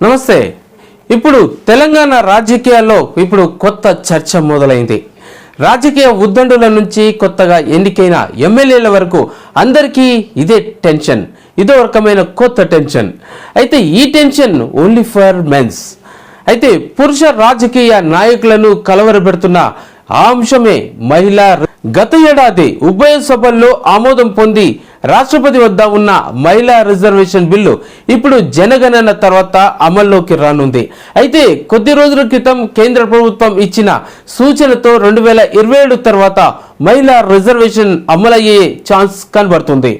నమస్తే. ఇప్పుడు తెలంగాణ రాజకీయాల్లో ఇప్పుడు కొత్త చర్చ మొదలైంది. రాజకీయ ఉద్దండుల నుంచి కొత్తగా ఎన్నికైన ఎమ్మెల్యేల వరకు అందరికీ ఇదే టెన్షన్ ఇదో రకమైన కొత్త టెన్షన్. అయితే ఈ టెన్షన్ ఓన్లీ ఫర్ మెన్స్ అయితే పురుష రాజకీయ నాయకులను కలవరపెడుతున్న ఆ అంశమే మహిళ గత ఏడాది ఉభయ సభల్లో ఆమోదం పొంది రాష్ట్రపతి వద్ద ఉన్న మహిళా రిజర్వేషన్ బిల్లు ఇప్పుడు జనగణన తర్వాత అమల్లోకి రానుంది. అయితే కొద్ది రోజుల క్రితం కేంద్ర ప్రభుత్వం ఇచ్చిన సూచనతో రెండు వేల ఇరవై ఏడు తర్వాత మహిళా రిజర్వేషన్ అమలయ్యే ఛాన్స్ కనబడుతుంది.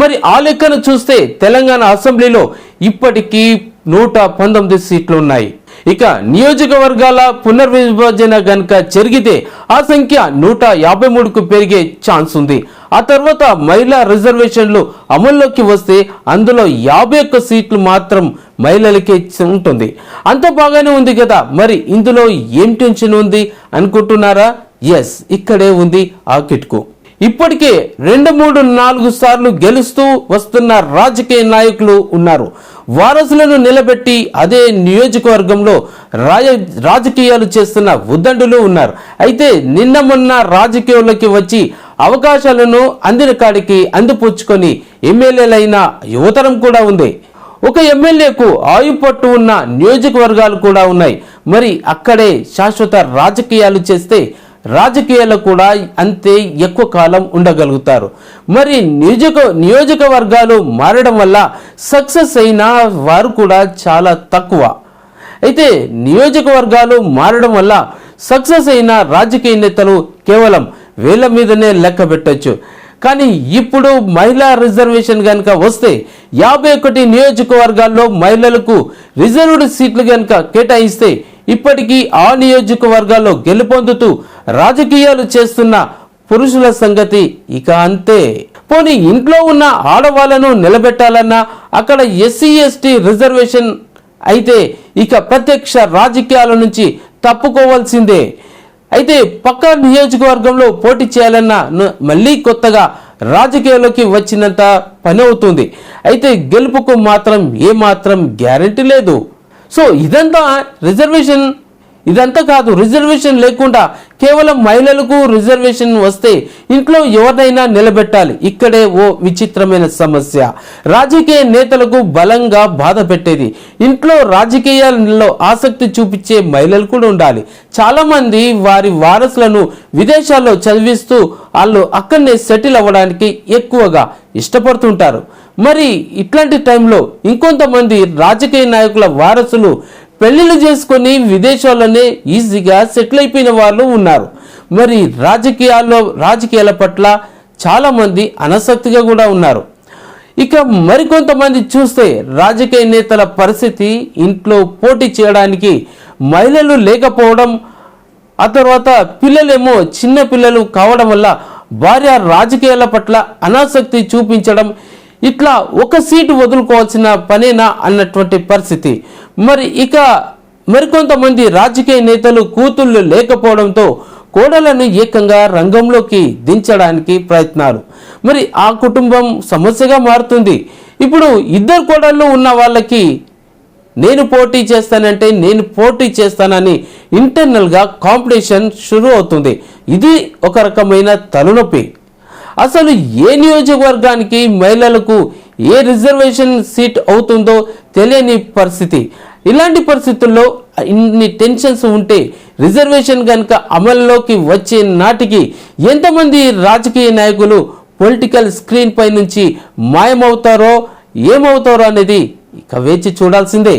మరి ఆ లెక్కను చూస్తే తెలంగాణ అసెంబ్లీలో ఇప్పటికీ నూట పంతొమ్మిది సీట్లు ఉన్నాయి. ఇక నియోజకవర్గాల పునర్విభజన గనక జరిగితే ఆ సంఖ్య నూట యాభై మూడుకు పెరిగే ఛాన్స్ ఉంది. ఆ తర్వాత మహిళా రిజర్వేషన్లు అమల్లోకి వస్తే అందులో యాభై ఒక్క సీట్లు మాత్రం మహిళలకే ఉంటుంది. అంత బాగానే ఉంది కదా మరి ఇందులో ఏం టెన్షన్ ఉంది అనుకుంటున్నారా? ఎస్ ఇక్కడే ఉంది ఆ కిట్కు. ఇప్పటికే రెండు మూడు నాలుగు సార్లు గెలుస్తూ వస్తున్న రాజకీయ నాయకులు ఉన్నారు. వారసులను నిలబెట్టి అదే నియోజకవర్గంలో రాజ రాజకీయాలు చేస్తున్న ఉద్దండులు ఉన్నారు. అయితే నిన్న మొన్న రాజకీయాల్లోకి వచ్చి అవకాశాలను అందిన కాడికి అందిపుచ్చుకొని ఎమ్మెల్యేలైన యువతరం కూడా ఉంది. ఒక ఎమ్మెల్యేకు ఆయుపట్టు ఉన్న నియోజకవర్గాలు కూడా ఉన్నాయి. మరి అక్కడే శాశ్వత రాజకీయాలు చేస్తే రాజకీయాలు కూడా అంతే ఎక్కువ కాలం ఉండగలుగుతారు. మరి నియోజక నియోజకవర్గాలు మారడం వల్ల సక్సెస్ అయిన వారు కూడా చాలా తక్కువ. అయితే నియోజకవర్గాలు మారడం వల్ల సక్సెస్ అయిన రాజకీయ నేతలు కేవలం వేల మీదనే లెక్క పెట్టచ్చు. కానీ ఇప్పుడు మహిళా రిజర్వేషన్ కనుక వస్తే యాభై ఒకటి నియోజకవర్గాల్లో మహిళలకు రిజర్వ్డ్ సీట్లు కనుక కేటాయిస్తే ఇప్పటికీ ఆ నియోజకవర్గాల్లో గెలుపొందుతూ రాజకీయాలు చేస్తున్న పురుషుల సంగతి ఇక అంతే. పోనీ ఇంట్లో ఉన్న ఆడవాళ్ళను నిలబెట్టాలన్నా అక్కడ ఎస్సీ ఎస్టీ రిజర్వేషన్ అయితే ఇక ప్రత్యక్ష రాజకీయాల నుంచి తప్పుకోవాల్సిందే. అయితే పక్క నియోజకవర్గంలో పోటీ చేయాలన్న మళ్ళీ కొత్తగా రాజకీయాల్లోకి వచ్చినంత పని అవుతుంది. అయితే గెలుపుకు మాత్రం ఏమాత్రం గ్యారంటీ లేదు. సో ఇదంతా రిజర్వేషన్ ఇదంతా కాదు రిజర్వేషన్ లేకుండా కేవలం మహిళలకు రిజర్వేషన్ వస్తే ఇంట్లో ఎవరినైనా నిలబెట్టాలి. ఇక్కడే ఓ విచిత్రమైన సమస్య. రాజకీయ నేతలకు బలంగా బాధ పెట్టేది. ఇంట్లో రాజకీయాలలో ఆసక్తి చూపించే మహిళలు కూడా ఉండాలి. చాలా మంది వారి వారసులను విదేశాల్లో చదివిస్తూ వాళ్ళు అక్కడనే సెటిల్ అవ్వడానికి ఎక్కువగా ఇష్టపడుతుంటారు. మరి ఇట్లాంటి టైంలో ఇంకొంతమంది రాజకీయ నాయకుల వారసులు పెళ్ళిళ్ళు చేసుకొని విదేశాల్లోనే ఈజీగా సెటిల్ అయిపోయిన వాళ్ళు ఉన్నారు. మరి రాజకీయాల్లో రాజకీయాల పట్ల చాలామంది అనసక్తిగా కూడా ఉన్నారు. ఇక మరికొంతమంది చూస్తే రాజకీయ నేతల పరిస్థితి ఇంట్లో పోటీ చేయడానికి మహిళలు లేకపోవడం ఆ తర్వాత పిల్లలేమో చిన్న పిల్లలు కావడం వల్ల భార్య రాజకీయాల పట్ల అనాసక్తి చూపించడం ఇట్లా ఒక సీటు వదులుకోవాల్సిన పనేనా అన్నటువంటి పరిస్థితి. మరి ఇక మరికొంతమంది రాజకీయ నేతలు కూతుళ్ళు లేకపోవడంతో కోడలను ఏకంగా రంగంలోకి దించడానికి ప్రయత్నాలు. మరి ఆ కుటుంబం సమస్యగా మారుతుంది. ఇప్పుడు ఇద్దరు కోడళ్ళు ఉన్న వాళ్ళకి నేను పోటీ చేస్తానంటే నేను పోటీ చేస్తానని ఇంటర్నల్గా కాంపిటీషన్ షురూ అవుతుంది. ఇది ఒక రకమైన తలనొప్పి. అసలు ఏ నియోజకవర్గానికి మహిళలకు ఏ రిజర్వేషన్ సీట్ అవుతుందో తెలియని పరిస్థితి. ఇలాంటి పరిస్థితుల్లో ఇన్ని టెన్షన్స్ ఉంటే రిజర్వేషన్ కనుక అమల్లోకి వచ్చే నాటికి ఎంతమంది రాజకీయ నాయకులు పొలిటికల్ స్క్రీన్ పై నుంచి మాయమవుతారో ఏమవుతారో అనేది ఇక వేచి చూడాల్సిందే.